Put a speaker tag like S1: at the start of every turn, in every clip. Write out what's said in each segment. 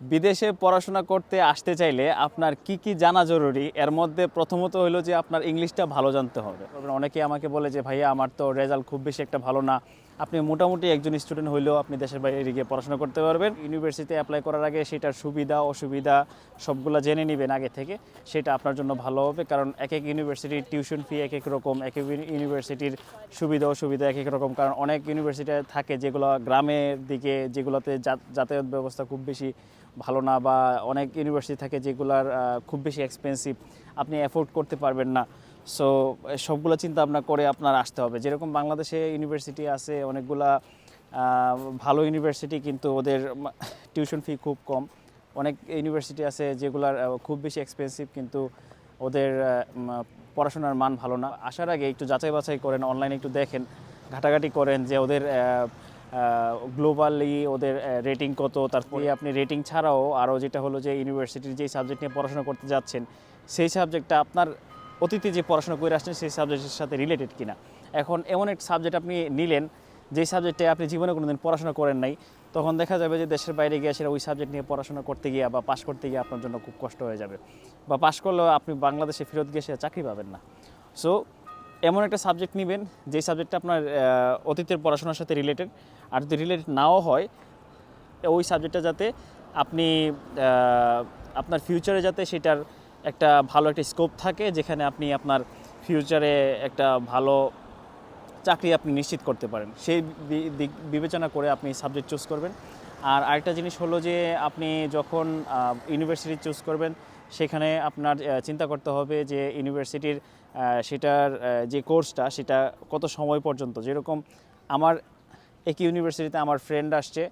S1: বিদেশে পড়াশোনা করতে আসতে চাইলে আপনার কি কি জানা জরুরি? এর মধ্যে প্রথমত হলো যে আপনার ইংলিশটা ভালো জানতে হবে। অনেকে আমাকে বলে যে, ভাইয়া, আমার তো রেজাল্ট খুব বেশি একটা ভালো না। আপনি মোটামুটি একজন স্টুডেন্ট হইলেও আপনি দেশের বাইরে গিয়ে পড়াশোনা করতে পারবেন। ইউনিভার্সিটিতে অ্যাপ্লাই করার আগে সেটার সুবিধা, অসুবিধা সবগুলো জেনে নেবেন আগে থেকে। সেটা আপনার জন্য ভালো হবে কারণ এক এক ইউনিভার্সিটির টিউশন ফি এক এক রকম, এক এক ইউনিভার্সিটির সুবিধা, অসুবিধা এক এক রকম। কারণ অনেক ইউনিভার্সিটি থাকে যেগুলো গ্রামের দিকে, যেগুলোতে যাতায়াত ব্যবস্থা খুব বেশি ভালো না বা অনেক ইউনিভার্সিটি থাকে যেগুলার খুব বেশি এক্সপেন্সিভ আপনি অ্যাফোর্ড করতে পারবেন না। সো সবগুলো চিন্তা ভাবনা করে আপনার আসতে হবে। যেরকম বাংলাদেশে ইউনিভার্সিটি আছে, অনেকগুলা ভালো ইউনিভার্সিটি কিন্তু ওদের টিউশন ফি খুব কম। অনেক ইউনিভার্সিটি আছে যেগুলার খুব বেশি এক্সপেন্সিভ কিন্তু ওদের পড়াশোনার মান ভালো না। আসার আগে একটু যাচাই বাছাই করেন অনলাইনে একটু দেখেন, ঘাটাঘাটি করেন যে ওদের গ্লোবালি ওদের রেটিং কত তারপরে আপনি রেটিং ছাড়াও আরও যেটা হলো যে ইউনিভার্সিটির যেই সাবজেক্ট নিয়ে পড়াশোনা করতে যাচ্ছেন, সেই সাবজেক্টটা আপনার অতীতে যে পড়াশোনা করে আসছেন, সেই সাবজেক্টের সাথে রিলেটেড কিনা। এখন এমন এক সাবজেক্ট আপনি নিলেন, যেই সাবজেক্টে আপনি জীবনে কোনোদিন পড়াশোনা করেন নাই, তখন দেখা যাবে যে দেশের বাইরে গিয়ে সেটা ওই সাবজেক্ট নিয়ে পড়াশোনা করতে গিয়ে বা পাশ করতে গিয়ে আপনার জন্য খুব কষ্ট হয়ে যাবে। বা পাশ করলেও আপনি বাংলাদেশে ফেরত গিয়ে সে চাকরি পাবেন না। সো এমন একটা সাবজেক্ট নেবেন, যেই সাবজেক্টটা আপনার অতীতের পড়াশোনার সাথে রিলেটেড আর যদি রিলেটেড নাও হয়, ওই সাবজেক্টটা যাতে আপনি আপনার ফিউচারে যাতে সেটার একটা ভালো একটা স্কোপ থাকে যেখানে আপনি আপনার ফিউচারে একটা ভালো চাকরি আপনি নিশ্চিত করতে পারেন। সেই দিক, বিবেচনা করে আপনি সাবজেক্ট চুজ করবেন। আর আরেকটা জিনিস হলো যে আপনি যখন ইউনিভার্সিটি চুজ করবেন, সেখানে আপনার চিন্তা করতে হবে যে ইউনিভার্সিটির সেটার যে কোর্সটা সেটা কত সময় পর্যন্ত? যেরকম আমার, একই ইউনিভার্সিটিতে আমার ফ্রেন্ড আসছে,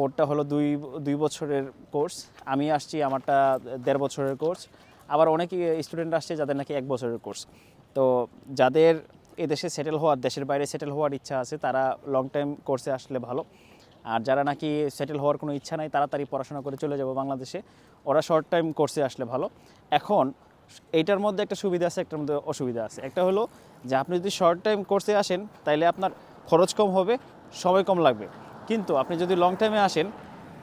S1: ওরটা হলো দুই দুই বছরের কোর্স আমি আসছি, আমারটা দেড় বছরের কোর্স আবার অনেক স্টুডেন্ট আসছে যাদের নাকি এক বছরের কোর্স তো যাদের এদেশে সেটেল হওয়ার, দেশের বাইরে সেটেল হওয়ার ইচ্ছা আছে, তারা লং টাইম কোর্সে আসলে ভালো। আর যারা নাকি সেটেল হওয়ার কোনো ইচ্ছা নাই, তাড়াতাড়ি পড়াশোনা করে চলে যাব বাংলাদেশে। ওরা শর্ট টাইম কোর্সে আসলে ভালো। এখন এইটার মধ্যে একটা সুবিধা আছে, একটার মধ্যে অসুবিধা আছে। একটা হলো যে আপনি যদি শর্ট টাইম কোর্সে আসেন, তাইলে আপনার খরচ কম হবে, সময় কম লাগবে। কিন্তু আপনি যদি লং টাইমে আসেন,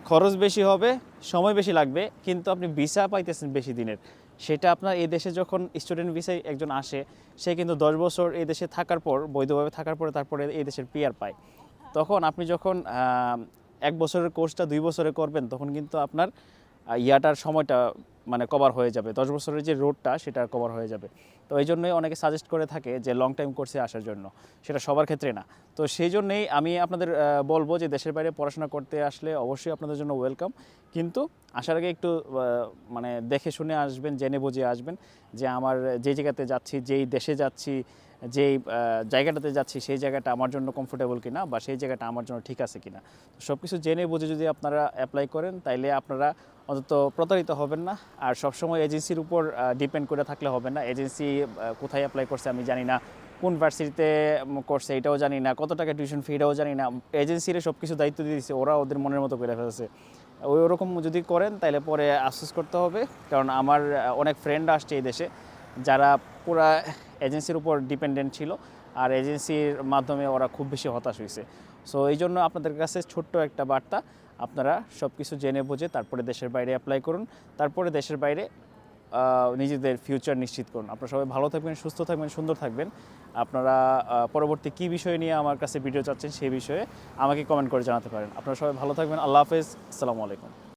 S1: খরচ বেশি হবে, সময় বেশি লাগবে, কিন্তু আপনি ভিসা পাইতেছেন বেশি দিনের। সেটা আপনার এই দেশে যখন স্টুডেন্ট ভিসায় একজন আসে, সে কিন্তু দশ বছর এই দেশে থাকার পর, বৈধভাবে থাকার পরে তারপরে এই দেশের পিয়ার পায়। তখন আপনি যখন এক বছরের কোর্সটা দুই বছরে করবেন, তখন কিন্তু আপনার ইয়াটার সময়টা মানে কভার হয়ে যাবে। দশ বছরের যে রোডটা সেটা কভার হয়ে যাবে। তো এই জন্যই অনেকে সাজেস্ট করে থাকে যে লং টাইম কোর্সে আসার জন্য। সেটা সবার ক্ষেত্রে না। তো সেই জন্যেই আমি আপনাদের বলব যে দেশের বাইরে পড়াশোনা করতে আসলে অবশ্যই আপনাদের জন্য ওয়েলকাম কিন্তু আসার আগে একটু মানে দেখে শুনে আসবেন, জেনে বুঝে আসবেন যে আমার যে জায়গাতে যাচ্ছি, যেই দেশে যাচ্ছি, যেই জায়গাটাতে যাচ্ছি, সেই জায়গাটা আমার জন্য কমফোর্টেবল কিনা বা সেই জায়গাটা আমার জন্য ঠিক আছে কিনা। সব কিছু জেনে বুঝে যদি আপনারা অ্যাপ্লাই করেন, তাইলে আপনারা অন্তত প্রতারিত হবেন না। আর সবসময় এজেন্সির উপর ডিপেন্ড করে থাকলে হবে না। এজেন্সি কোথায় অ্যাপ্লাই করছে আমি জানি না। কোন ভার্সিটিতে করছে এটাও জানি না। কত টাকা টিউশন ফি এটাও জানি না। এজেন্সিরে সব কিছু দায়িত্ব দিয়ে দিচ্ছে ওরা ওদের মনের মতো করে ফেলছে। ওই ওরকম যদি করেন, তাহলে পরে আফসোস করতে হবে। কারণ আমার অনেক ফ্রেন্ড আসছে এই দেশে। যারা পুরা এজেন্সির উপর ডিপেন্ডেন্ট ছিল আর এজেন্সির মাধ্যমে ওরা খুব বেশি হতাশ হয়েছে। সো এই জন্য আপনাদের কাছে ছোট্ট একটা বার্তা, আপনারা সব কিছু জেনে বুঝে তারপরে দেশের বাইরে অ্যাপ্লাই করুন, তারপরে দেশের বাইরে নিজেদের ফিউচার নিশ্চিত করুন। আপনারা সবাই ভালো থাকবেন, সুস্থ থাকবেন, সুন্দর থাকবেন। আপনারা পরবর্তী কী বিষয় নিয়ে আমার কাছে ভিডিও চাচ্ছেন সেই বিষয়ে আমাকে কমেন্ট করে জানাতে পারেন। আপনারা সবাই ভালো থাকবেন, আল্লাহ হাফেজ, আসসালামু আলাইকুম।